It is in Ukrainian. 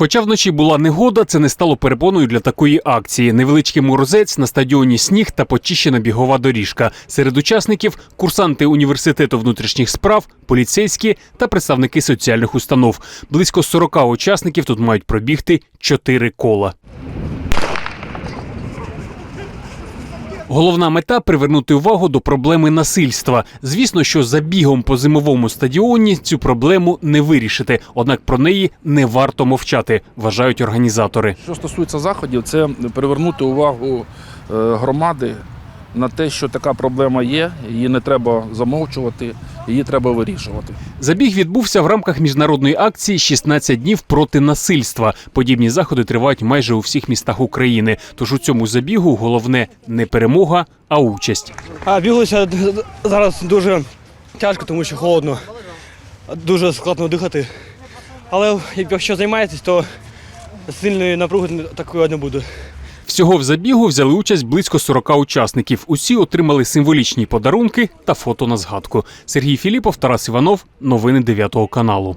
Хоча вночі була негода, це не стало перепоною для такої акції. Невеличкий морозець на стадіоні сніг та почищена бігова доріжка. Серед учасників курсанти університету внутрішніх справ, поліцейські та представники соціальних установ. Близько 40 учасників тут мають пробігти 4 кола. Головна мета привернути увагу до проблеми насильства. Звісно, що забігом по зимовому стадіоні цю проблему не вирішити, однак про неї не варто мовчати, вважають організатори. Що стосується заходів, це привернути увагу е, громади на те, що така проблема є, її не треба замовчувати, її треба вирішувати. Забіг відбувся в рамках міжнародної акції «16 днів проти насильства. Подібні заходи тривають майже у всіх містах України. Тож у цьому забігу головне не перемога, а участь. А біглося зараз дуже тяжко, тому що холодно. Дуже складно дихати. Але якщо займаєтесь, то сильної напруги не- такої не буде. Всього в забігу взяли участь близько 40 учасників. Усі отримали символічні подарунки та фото на згадку. Сергій Філіпов, Тарас Іванов. Новини 9 каналу.